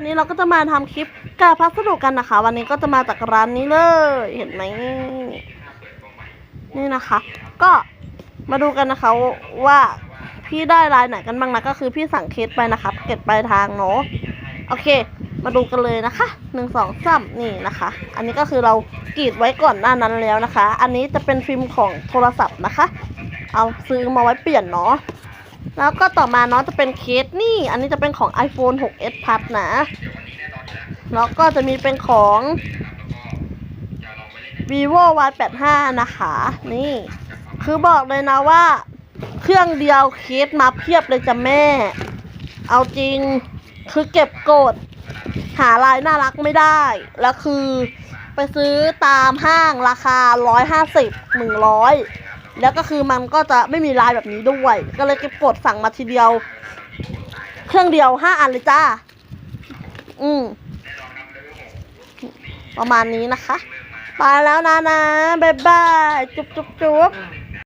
วันนี้เราก็จะมาทำคลิปกาพัสดุกันนะคะ วันนี้ก็จะมาจากร้านนี้เลย เห็นไหมนี่นะคะ ก็มาดูกันนะคะว่าพี่ได้ลายไหนกันบ้างนะก็คือพี่สั่งเคสไปนะคะเก็บปลายทางเนาะโอเค มาดูกันเลยนะคะหนึ่งสองสามนี่นะคะ อันนี้ก็คือเรากรีดไว้ก่อนหน้านั้นแล้วนะคะ อันนี้จะเป็นฟิล์มของโทรศัพท์นะคะ เอาซื้อมาไว้เปลี่ยนเนาะ แล้วก็ต่อมาเนาะจะเป็นเคสนี่ อันนี้จะเป็นของ iPhone 6s Plus นะ แล้วก็จะมีเป็นของ vivo y 8 5นะคะ นี่ คือบอกเลยนะว่า เครื่องเดียวเคสมาเพียบเลยจ้ะแม่ เอาจริง คือเก็บกด หาลายน่ารักไม่ได้ แล้วคือไปซื้อตามห้างราคา 150 100 แล้วก็คือมันก็จะไม่มีลายแบบนี้ด้วย ก็เลยเก็บกดสั่งมาทีเดียว เครื่องเดียวห้าอันเลยจ้า อืม ประมาณนี้นะคะ ไปแล้วนะนะ บ๊ายบาย จุ๊บจุ๊บจุ๊บ